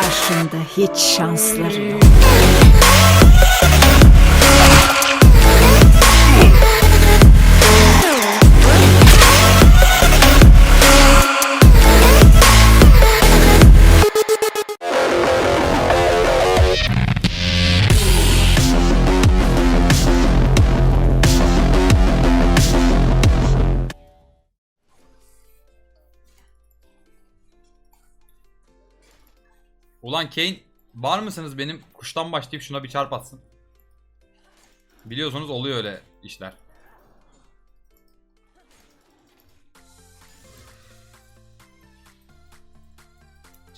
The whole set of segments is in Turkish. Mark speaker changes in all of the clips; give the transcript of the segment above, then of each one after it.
Speaker 1: Karşında hiç şansları yok.
Speaker 2: Ulan Kane var mısınız benim kuştan başlayıp şuna bir çarp atsın. Biliyorsunuz oluyor öyle işler.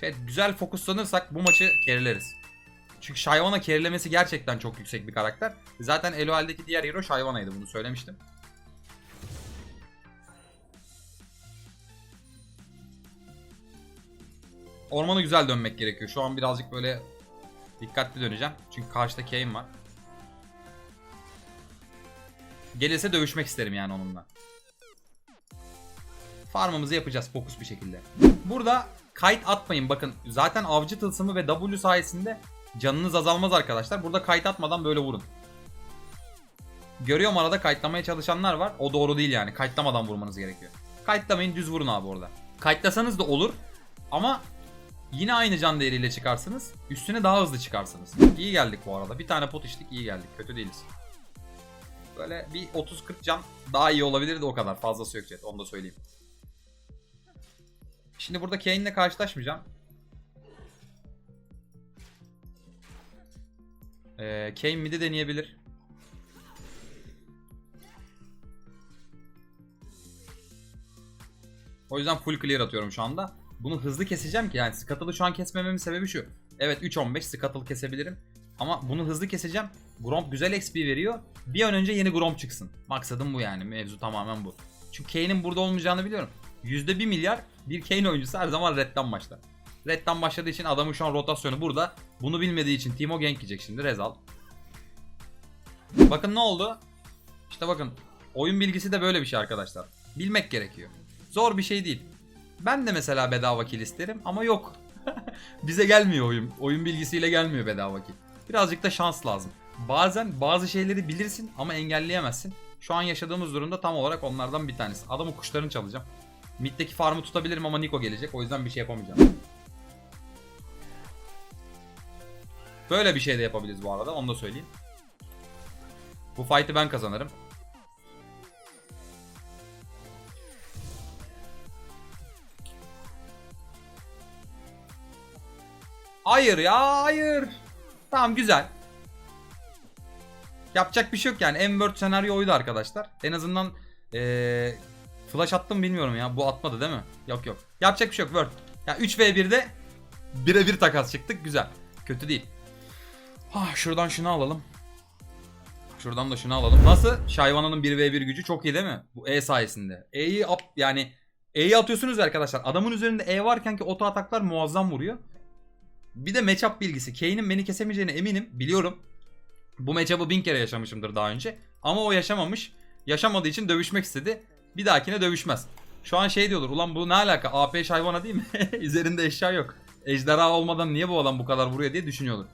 Speaker 2: Şey, güzel fokuslanırsak bu maçı kerileriz. Çünkü Shyvana kerilemesi gerçekten çok yüksek bir karakter. Zaten Elohel'deki diğer hero Shyvana'ydı bunu söylemiştim. Ormana güzel dönmek gerekiyor. Şu an birazcık böyle dikkatli döneceğim. Çünkü karşıda Kayn var. Gelirse dövüşmek isterim yani onunla. Farmımızı yapacağız fokus bir şekilde. Burada kayıt atmayın bakın. Zaten avcı tılsımı ve W sayesinde canınız azalmaz arkadaşlar. Burada kayıt atmadan böyle vurun. Görüyorum arada kayıtlamaya çalışanlar var. O doğru değil yani. Kayıtlamadan vurmanız gerekiyor. Kayıtlamayın düz vurun abi orada. Kayıtlasanız da olur. Ama Yine aynı can değeriyle çıkarsınız. Üstüne daha hızlı çıkarsınız. İyi geldik bu arada. Bir tane pot içtik iyi geldik. Kötü değiliz. Böyle bir 30-40 can daha iyi olabilirdi o kadar. Fazlası yok chat. Onu da söyleyeyim. Şimdi burada Kane'le karşılaşmayacağım. Ee, Kane mid'i deneyebilir. O yüzden full clear atıyorum şu anda. Bunu hızlı keseceğim ki yani Scuttle'ı şu an kesmememin sebebi şu. Evet 3-15 Scuttle kesebilirim. Ama bunu hızlı keseceğim. Gromp güzel XP veriyor. Bir an önce yeni Gromp çıksın. Maksadım bu yani. Mevzu tamamen bu. Çünkü Kane'in burada olmayacağını biliyorum. %1 milyar bir Kane oyuncusu her zaman Red'den başlar. Red'den başladığı için adamın şu an rotasyonu burada. Bunu bilmediği için Timo gank yiyecek şimdi Rezal. Bakın ne oldu? İşte bakın oyun bilgisi de böyle bir şey arkadaşlar. Bilmek gerekiyor. Zor bir şey değil. Ben de mesela bedava kill isterim ama yok. Bize gelmiyor oyun. Oyun bilgisiyle gelmiyor bedava kill. Birazcık da şans lazım. Bazen bazı şeyleri bilirsin ama engelleyemezsin. Şu an yaşadığımız durumda tam olarak onlardan bir tanesi. Adamın kuşlarını çalacağım. Mid'deki farmı tutabilirim ama Niko gelecek. O yüzden bir şey yapamayacağım. Böyle bir şey de yapabiliriz bu arada. Onu da söyleyeyim. Bu fight'ı ben kazanırım. Hayır ya hayır. Tamam güzel. Yapacak bir şey yok yani. En worst senaryo oydu arkadaşlar. En azından ee, flash attım bilmiyorum ya. Bu atmadı değil mi? Yok yok. Yapacak bir şey yok. Word. Ya 3v1'de birebir takas çıktık. Güzel. Kötü değil. Ah, şuradan şunu alalım. Şuradan da şunu alalım. Nasıl? Şayvana'nın 1v1 gücü çok iyi değil mi? Bu E sayesinde. E'yi yani E'yi atıyorsunuz arkadaşlar. Adamın üzerinde E varken ki oto ataklar muazzam vuruyor. Bir de matchup bilgisi. Kane'in beni kesemeyeceğine eminim. Biliyorum. Bu matchup'ı bin kere yaşamışımdır daha önce. Ama o yaşamamış. Yaşamadığı için dövüşmek istedi. Bir dahakine dövüşmez. Şu an şey diyorlar. Ulan bu ne alaka? AP hayvana değil mi? Üzerinde eşya yok. Ejderha olmadan niye bu adam bu kadar vuruyor diye düşünüyorlar.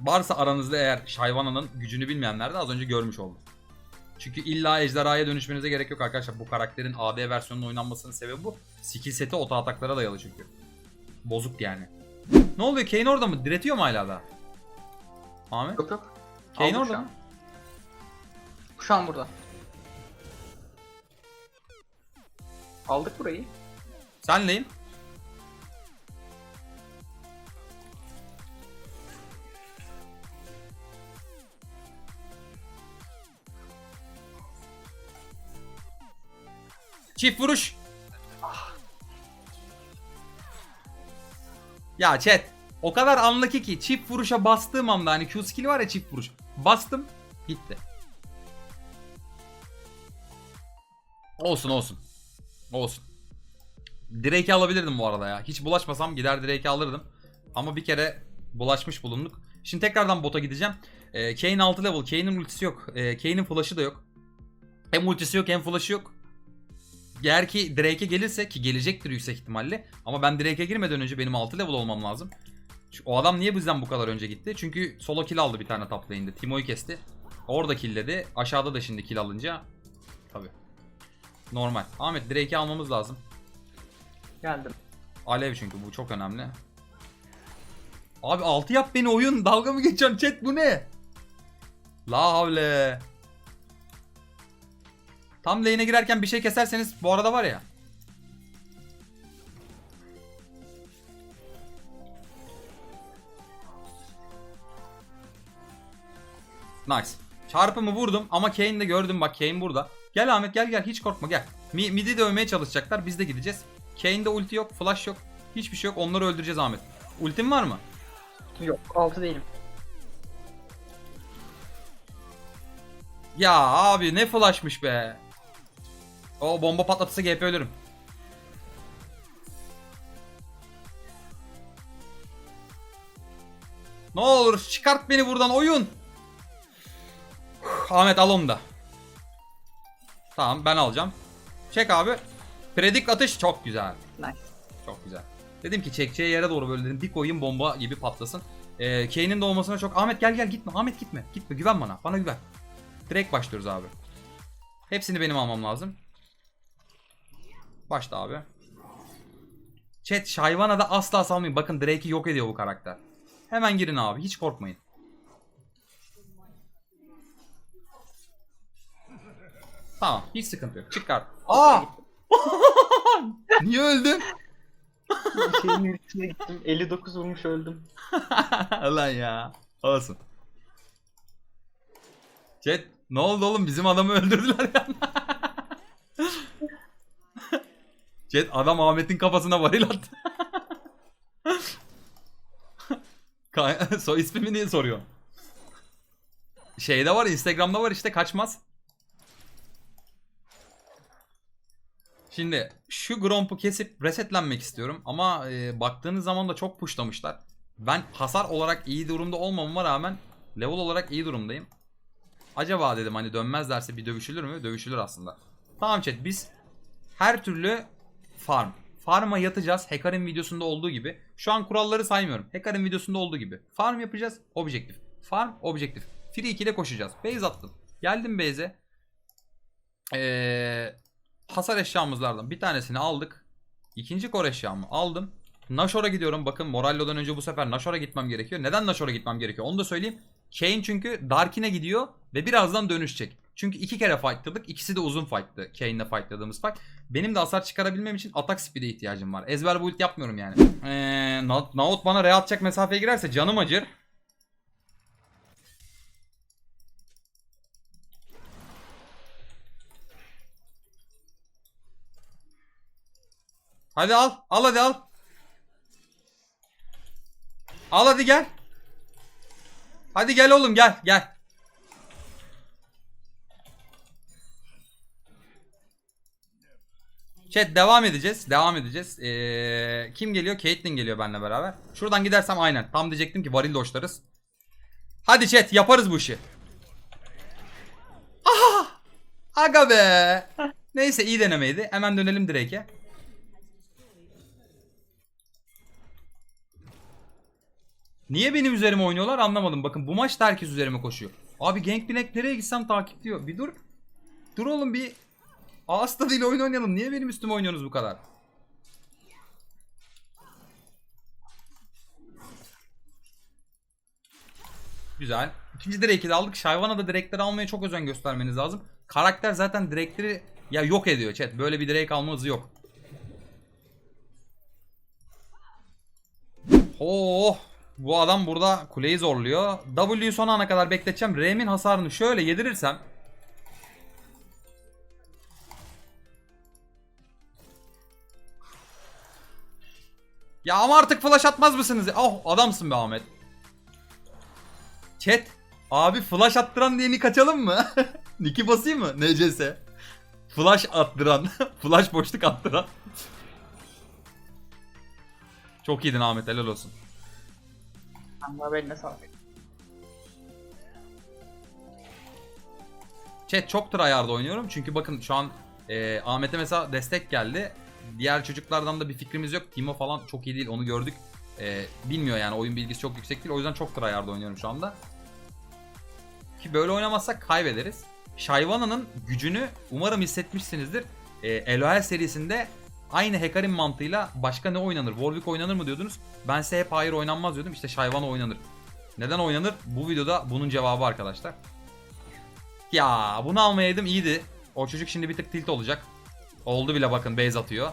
Speaker 2: Varsa aranızda eğer Shyvana'nın gücünü bilmeyenler de az önce görmüş oldu. Çünkü illa ejderhaya dönüşmenize gerek yok arkadaşlar. Bu karakterin AD versiyonunun oynanmasının sebebi bu. Skill seti oto ataklara dayalı çünkü. Bozuk yani. Ne oluyor? Kane orada mı? Diretiyor mu hala da? Ahmet?
Speaker 3: Yok yok.
Speaker 2: Kane
Speaker 3: Aldım
Speaker 2: orada
Speaker 3: şu
Speaker 2: mı?
Speaker 3: Şu an burada. Aldık burayı.
Speaker 2: Senleyim. Çift vuruş. Ya chat. O kadar anlaki ki çift vuruşa bastığım anda hani Q skill var ya çift vuruş. Bastım. Gitti. Olsun olsun. Olsun. Drake'i alabilirdim bu arada ya. Hiç bulaşmasam gider Drake'i alırdım. Ama bir kere bulaşmış bulunduk. Şimdi tekrardan bota gideceğim. Ee, Kayn 6 level. Kayn'in ultisi yok. Ee, Kayn'in flash'ı da yok. Hem ultisi yok hem flash'ı yok. Eğer ki Drake'e gelirse ki gelecektir yüksek ihtimalle. Ama ben Drake'e girmeden önce benim 6 level olmam lazım. O adam niye bizden bu kadar önce gitti? Çünkü solo kill aldı bir tane top lane'de. Timo'yu kesti. Orada killledi. Aşağıda da şimdi kill alınca. Tabi. Normal. Ahmet Drake'i almamız lazım.
Speaker 3: Geldim.
Speaker 2: Alev çünkü bu çok önemli. Abi 6 yap beni oyun. Dalga mı geçiyorsun chat bu ne? La havle. Tam lane'e girerken bir şey keserseniz bu arada var ya. Nice. Çarpımı vurdum ama Kane'i de gördüm bak Kane burada. Gel Ahmet gel gel hiç korkma gel. Mi- Midi dövmeye çalışacaklar biz de gideceğiz. Kane'de ulti yok, flash yok. Hiçbir şey yok. Onları öldüreceğiz Ahmet. Ultin var mı?
Speaker 3: Yok 6 değilim.
Speaker 2: Ya abi ne flashmış be. O bomba patlatırsa GP ölürüm. Ne olur çıkart beni buradan oyun. Ahmet al onu da. Tamam ben alacağım. Çek abi. Predik atış çok güzel.
Speaker 3: Nice.
Speaker 2: Çok güzel. Dedim ki çekeceği yere doğru böyle dedim bir koyayım bomba gibi patlasın. Ee, Kane'in doğmasına çok... Ahmet gel gel gitme. Ahmet gitme. Gitme güven bana. Bana güven. Direkt başlıyoruz abi. Hepsini benim almam lazım. Başla abi. Chat Shyvana'da asla salmayın. Bakın Drake'i yok ediyor bu karakter. Hemen girin abi. Hiç korkmayın. Tamam. Hiç sıkıntı yok. Çıkar. Aa! Niye öldün?
Speaker 3: Şeyin üstüne gittim. 59 vurmuş öldüm.
Speaker 2: Lan ya. Olsun. Chat ne oldu oğlum bizim adamı öldürdüler ya. Chat adam Ahmet'in kafasına varil attı. Soy ismimi niye soruyor? Şeyde var Instagram'da var işte kaçmaz. Şimdi şu Gromp'u kesip resetlenmek istiyorum ama e, baktığınız zaman da çok pushlamışlar. Ben hasar olarak iyi durumda olmamama rağmen level olarak iyi durumdayım. Acaba dedim hani dönmezlerse bir dövüşülür mü? Dövüşülür aslında. Tamam chat biz her türlü farm. Farm'a yatacağız. Hacker'ın videosunda olduğu gibi. Şu an kuralları saymıyorum. Hacker'ın videosunda olduğu gibi. Farm yapacağız. Objektif. Farm, objektif. Free 2 ile koşacağız. Base attım. Geldim base'e. Ee, hasar eşyamızlardan bir tanesini aldık. İkinci core eşyamı aldım. Nashor'a gidiyorum. Bakın Morallo'dan önce bu sefer Nashor'a gitmem gerekiyor. Neden Nashor'a gitmem gerekiyor? Onu da söyleyeyim. Kane çünkü Darkin'e gidiyor ve birazdan dönüşecek. Çünkü iki kere fightladık. İkisi de uzun fight'tı. Kane'le fightladığımız fight. Benim de hasar çıkarabilmem için atak speed'e ihtiyacım var. Ezber build yapmıyorum yani. Ee, Na- Naut bana re atacak mesafeye girerse canım acır. Hadi al. Al hadi al. Al hadi gel. Hadi gel oğlum gel gel. Chat devam edeceğiz. Devam edeceğiz. Ee, kim geliyor? Caitlyn geliyor benimle beraber. Şuradan gidersem aynen. Tam diyecektim ki varil doşlarız. Hadi chat yaparız bu işi. Aha! Aga be. Neyse iyi denemeydi. Hemen dönelim Drake'e. Niye benim üzerime oynuyorlar anlamadım. Bakın bu maçta herkes üzerime koşuyor. Abi Gangplank nereye gitsem takip diyor. Bir dur. Dur oğlum bir Ağız tadıyla oyun oynayalım. Niye benim üstüme oynuyorsunuz bu kadar? Güzel. İkinci direk'i de aldık. Shyvana'da direkleri almaya çok özen göstermeniz lazım. Karakter zaten direkleri ya yok ediyor chat. Böyle bir direk alma hızı yok. Oh! Bu adam burada kuleyi zorluyor. W'yu son ana kadar bekleteceğim. R'min hasarını şöyle yedirirsem Ya ama artık flash atmaz mısınız? Oh adamsın be Ahmet. Chat. Abi flash attıran diye nick açalım mı? Nick'i basayım mı? NCS. Flash attıran. flash boşluk attıran. Çok iyiydin Ahmet helal olsun.
Speaker 3: Allah beline sağlık.
Speaker 2: Chat çok tryhard oynuyorum çünkü bakın şu an Ee, Ahmet'e mesela destek geldi. Diğer çocuklardan da bir fikrimiz yok. Timo falan çok iyi değil onu gördük. Ee, bilmiyor yani oyun bilgisi çok yüksek değil. O yüzden çok tryhard oynuyorum şu anda. Ki böyle oynamazsak kaybederiz. Shyvana'nın gücünü umarım hissetmişsinizdir. Ee, LOL serisinde aynı Hecarim mantığıyla başka ne oynanır? Warwick oynanır mı diyordunuz. Ben size hep hayır oynanmaz diyordum. İşte Shyvana oynanır. Neden oynanır? Bu videoda bunun cevabı arkadaşlar. Ya bunu almayaydım iyiydi. O çocuk şimdi bir tık tilt olacak. Oldu bile bakın base atıyor.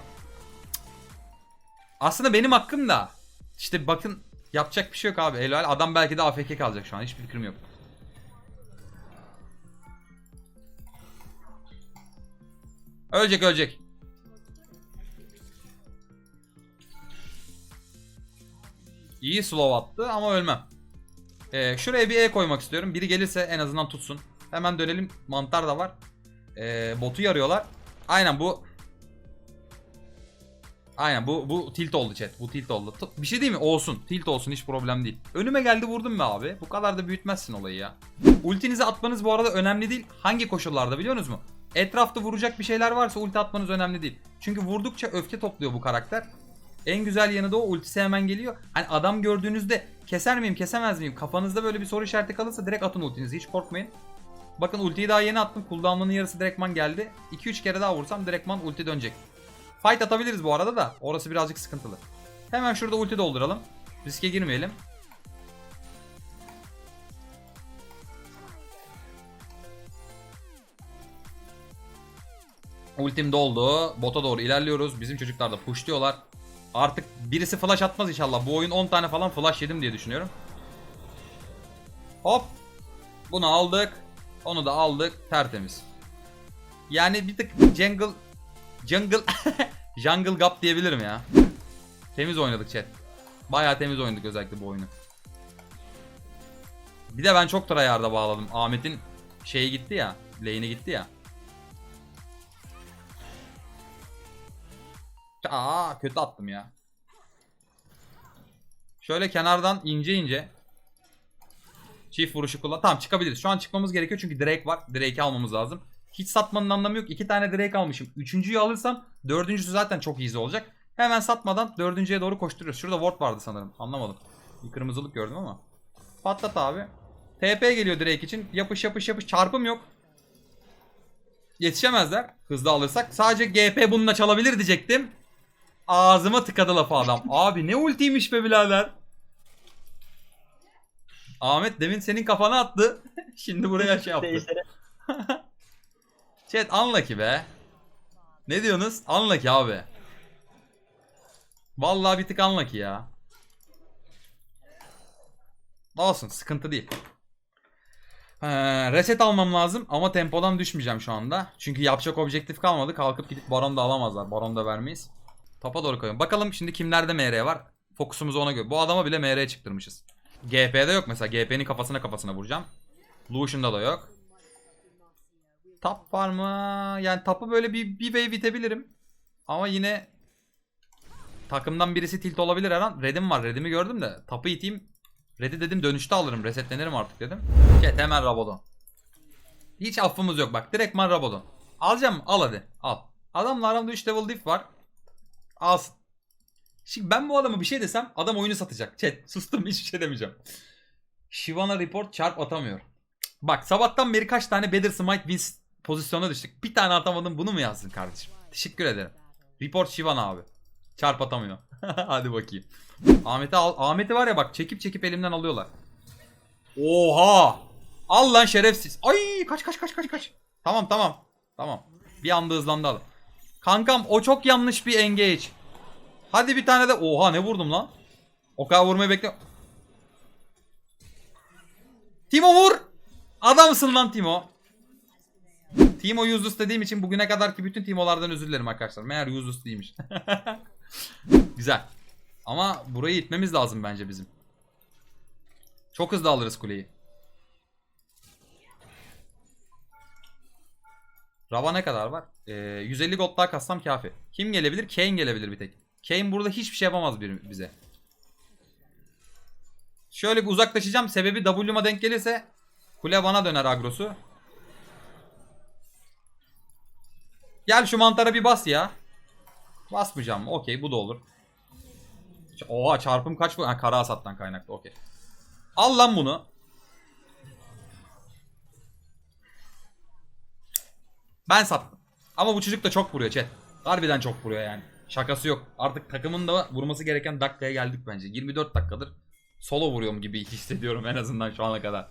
Speaker 2: Aslında benim hakkım da. İşte bakın yapacak bir şey yok abi. Helal adam belki de AFK kalacak şu an. Hiçbir fikrim yok. Ölecek ölecek. İyi slow attı ama ölmem. Ee, şuraya bir E koymak istiyorum. Biri gelirse en azından tutsun. Hemen dönelim. Mantar da var. Ee, botu yarıyorlar. Aynen bu. Aynen bu bu tilt oldu chat. Bu tilt oldu. Bir şey değil mi? Olsun. Tilt olsun hiç problem değil. Önüme geldi vurdum be abi. Bu kadar da büyütmezsin olayı ya. Ultinizi atmanız bu arada önemli değil. Hangi koşullarda biliyorsunuz mu? Etrafta vuracak bir şeyler varsa ulti atmanız önemli değil. Çünkü vurdukça öfke topluyor bu karakter. En güzel yanı da o ultisi hemen geliyor. Hani adam gördüğünüzde keser miyim kesemez miyim kafanızda böyle bir soru işareti kalırsa direkt atın ultinizi hiç korkmayın. Bakın ultiyi daha yeni attım. Cooldown'ların yarısı direktman geldi. 2-3 kere daha vursam direktman ulti dönecek. Fight atabiliriz bu arada da. Orası birazcık sıkıntılı. Hemen şurada ulti dolduralım. Riske girmeyelim. Ultim doldu. Bota doğru ilerliyoruz. Bizim çocuklar da pushluyorlar. Artık birisi flash atmaz inşallah. Bu oyun 10 tane falan flash yedim diye düşünüyorum. Hop. Bunu aldık. Onu da aldık. Tertemiz. Yani bir tık jungle jungle jungle gap diyebilirim ya. Temiz oynadık chat. Bayağı temiz oynadık özellikle bu oyunu. Bir de ben çok tryhard'a bağladım. Ahmet'in şeyi gitti ya. Lane'i gitti ya. Aa kötü attım ya. Şöyle kenardan ince ince çift vuruşu kullan. Tamam çıkabiliriz. Şu an çıkmamız gerekiyor çünkü Drake var. Drake'i almamız lazım. Hiç satmanın anlamı yok. İki tane Drake almışım. Üçüncüyü alırsam dördüncüsü zaten çok easy olacak. Hemen satmadan dördüncüye doğru koşturuyoruz. Şurada ward vardı sanırım. Anlamadım. Bir kırmızılık gördüm ama. Patlat abi. TP geliyor Drake için. Yapış yapış yapış. Çarpım yok. Yetişemezler. Hızlı alırsak. Sadece GP bununla çalabilir diyecektim. Ağzıma tıkadı lafı adam. Abi ne ultiymiş be birader. Ahmet demin senin kafana attı. Şimdi buraya şey yaptı. Chat unlucky be. Ne diyorsunuz? Unlucky abi. Vallahi bir tık unlucky ya. Olsun sıkıntı değil. Ee, reset almam lazım ama tempodan düşmeyeceğim şu anda. Çünkü yapacak objektif kalmadı. Kalkıp gidip baron da alamazlar. Baron da vermeyiz. Topa doğru koyuyorum. Bakalım şimdi kimlerde MR var. Fokusumuzu ona göre. Bu adama bile MR çıktırmışız. GP'de yok mesela. GP'nin kafasına kafasına vuracağım. Lucian'da da yok. Tap var mı? Yani tapı böyle bir, bir wave bitebilirim. Ama yine takımdan birisi tilt olabilir her an. Red'im var. Red'imi gördüm de. Tapı iteyim. Red'i dedim dönüşte alırım. Resetlenirim artık dedim. Chat hemen Rabadon. Hiç affımız yok bak. Direktman Rabadon. Alacağım? Al hadi. Al. Adamla aramda 3 level diff var. Alsın. Şimdi ben bu adama bir şey desem adam oyunu satacak. Chat sustum hiçbir şey demeyeceğim. Shivana report çarp atamıyor. Bak sabahtan beri kaç tane Better Smite wins pozisyona düştük. Bir tane atamadım bunu mu yazdın kardeşim? Teşekkür ederim. Report Shivana abi. Çarp atamıyor. Hadi bakayım. Ahmet'i al. Ahmet'i var ya bak çekip çekip elimden alıyorlar. Oha! Al lan şerefsiz. Ay kaç kaç kaç kaç kaç. Tamam tamam. Tamam. Bir anda hızlandı adam. Kankam o çok yanlış bir engage. Hadi bir tane de oha ne vurdum lan? O kadar vurmayı bekle. Timo vur. Adamsın lan Timo. Timo useless dediğim için bugüne kadarki bütün Timo'lardan özür dilerim arkadaşlar. Meğer useless değilmiş. Güzel. Ama burayı itmemiz lazım bence bizim. Çok hızlı alırız kuleyi. Rava ne kadar var? Ee, 150 gold daha kassam kafi. Kim gelebilir? Kane gelebilir bir tek. Kane burada hiçbir şey yapamaz bir, bize. Şöyle bir uzaklaşacağım. Sebebi W'ma denk gelirse kule bana döner agrosu. Gel şu mantara bir bas ya. Basmayacağım? Okey bu da olur. Oha çarpım kaç bu? Ha kara hasattan kaynaklı okey. Al lan bunu. Ben sattım. Ama bu çocuk da çok vuruyor chat. Harbiden çok vuruyor yani. Şakası yok. Artık takımın da vurması gereken dakikaya geldik bence. 24 dakikadır solo vuruyorum gibi hissediyorum en azından şu ana kadar.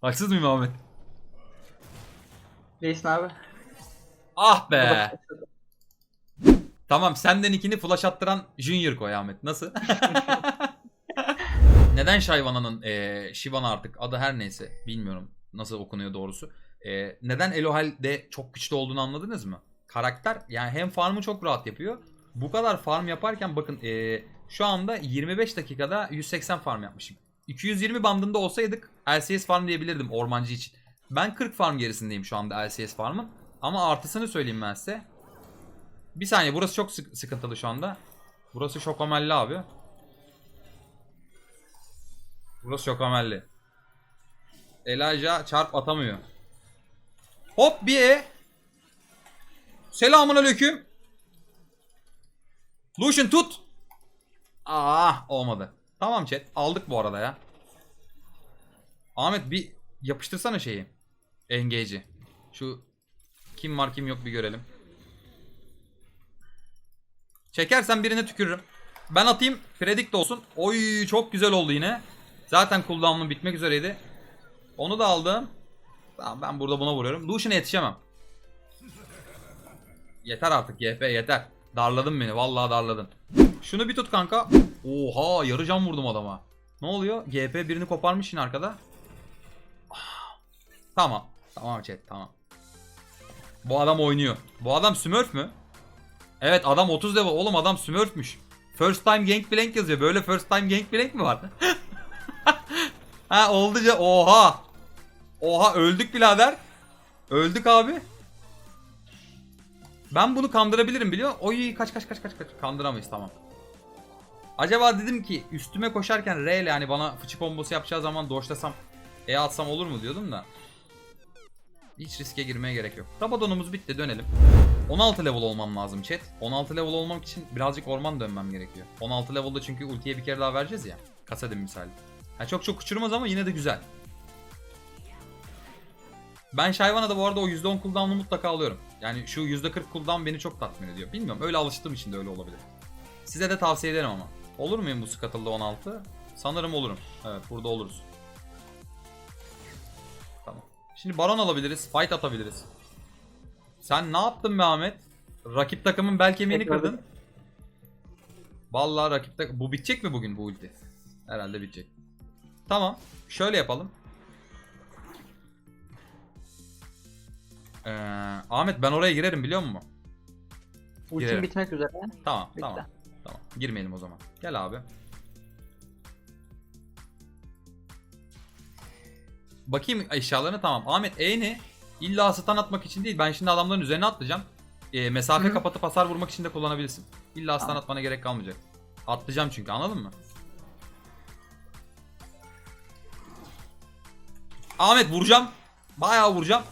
Speaker 2: Haksız mıyım Ahmet?
Speaker 3: Değilsin abi.
Speaker 2: Ah be. Tamam senden ikini flash attıran Junior koy Ahmet. Nasıl? Neden Shyvana'nın e, Shivana artık adı her neyse bilmiyorum nasıl okunuyor doğrusu. E, neden Elohel'de çok güçlü olduğunu anladınız mı? Karakter yani hem farmı çok rahat yapıyor. Bu kadar farm yaparken bakın e, şu anda 25 dakikada 180 farm yapmışım. 220 bandında olsaydık LCS farm diyebilirdim ormancı için. Ben 40 farm gerisindeyim şu anda LCS farmın. Ama artısını söyleyeyim ben size. Bir saniye burası çok sık- sıkıntılı şu anda. Burası şokomelli abi. Burası şokomelli. Elijah çarp atamıyor. Hop bir E. Selamun aleyküm. Lucian tut. Aa olmadı. Tamam chat aldık bu arada ya. Ahmet bir yapıştırsana şeyi. Engage'i. Şu kim var kim yok bir görelim. Çekersen birine tükürürüm. Ben atayım. Predict olsun. Oy çok güzel oldu yine. Zaten cooldown'um bitmek üzereydi. Onu da aldım. Tamam ben burada buna vuruyorum. Lucian'a yetişemem. Yeter artık GP yeter. Darladın beni. Vallahi darladın. Şunu bir tut kanka. Oha yarı can vurdum adama. Ne oluyor? GP birini koparmış yine arkada. Tamam. Tamam chat tamam. Bu adam oynuyor. Bu adam Smurf mü? Evet adam 30 level. Oğlum adam Smurf'müş. First time Gangplank yazıyor. Böyle first time Gangplank mi vardı? ha olduca oha. Oha öldük birader. Öldük abi. Ben bunu kandırabilirim biliyor musun? Oy kaç kaç kaç kaç kaç. Kandıramayız tamam. Acaba dedim ki üstüme koşarken R ile yani bana fıçı kombosu yapacağı zaman doşlasam E atsam olur mu diyordum da. Hiç riske girmeye gerek yok. Rabadonumuz bitti dönelim. 16 level olmam lazım chat. 16 level olmam için birazcık orman dönmem gerekiyor. 16 level'da çünkü ultiye bir kere daha vereceğiz ya. Kasadim misali. Ha çok çok uçurmaz ama yine de güzel. Ben Shyvana'da bu arada o %10 cooldown'u mutlaka alıyorum. Yani şu %40 cooldown beni çok tatmin ediyor. Bilmiyorum öyle alıştığım için de öyle olabilir. Size de tavsiye ederim ama. Olur muyum bu Scuttle'da 16? Sanırım olurum. Evet burada oluruz. Tamam. Şimdi baron alabiliriz. Fight atabiliriz. Sen ne yaptın be Ahmet? Rakip takımın bel kemiğini kırdın. Vallahi rakip tak- Bu bitecek mi bugün bu ulti? Herhalde bitecek. Tamam. Şöyle yapalım. Ee, Ahmet ben oraya girerim biliyor musun?
Speaker 3: Ultim
Speaker 2: Girelim.
Speaker 3: bitmek üzere.
Speaker 2: Tamam
Speaker 3: Bitti.
Speaker 2: tamam. Tamam. Girmeyelim o zaman. Gel abi. Bakayım eşyalarına tamam. Ahmet E'ni illa stun atmak için değil. Ben şimdi adamların üzerine atlayacağım. Ee, mesafe
Speaker 3: Hı.
Speaker 2: kapatıp hasar vurmak için de kullanabilirsin. İlla stun
Speaker 3: Tamam.
Speaker 2: atmana gerek kalmayacak. Atlayacağım çünkü anladın mı? Ahmet vuracağım. Bayağı vuracağım.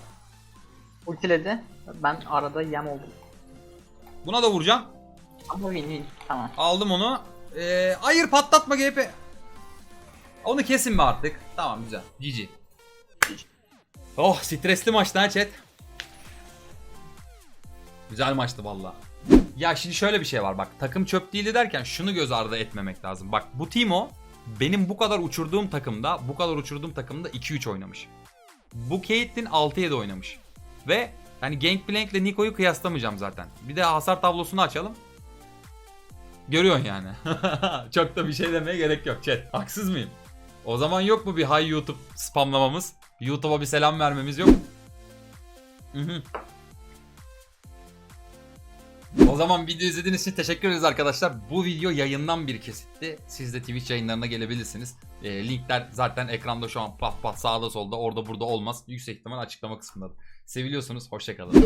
Speaker 3: Ultiledi. Ben arada yem oldum.
Speaker 2: Buna da vuracağım.
Speaker 3: Ama win win. Tamam.
Speaker 2: Aldım onu. Ee, hayır patlatma GP. Onu kesin mi artık? Tamam güzel. GG. Oh stresli maçtı ha chat. Güzel maçtı valla. Ya şimdi şöyle bir şey var bak takım çöp değildi derken şunu göz ardı etmemek lazım. Bak bu Timo benim bu kadar uçurduğum takımda bu kadar uçurduğum takımda 2-3 oynamış. Bu Caitlyn 6-7 oynamış. Ve hani Gangplank ile Niko'yu kıyaslamayacağım zaten. Bir de hasar tablosunu açalım. Görüyorsun yani. Çok da bir şey demeye gerek yok chat. Haksız mıyım? O zaman yok mu bir hay YouTube spamlamamız? YouTube'a bir selam vermemiz yok. O zaman video izlediğiniz için teşekkür ederiz arkadaşlar. Bu video yayından bir kesitti. Siz de Twitch yayınlarına gelebilirsiniz. E, linkler zaten ekranda şu an pat pat sağda solda orada burada olmaz. Yüksek ihtimal açıklama kısmında. Seviliyorsunuz. Hoşçakalın.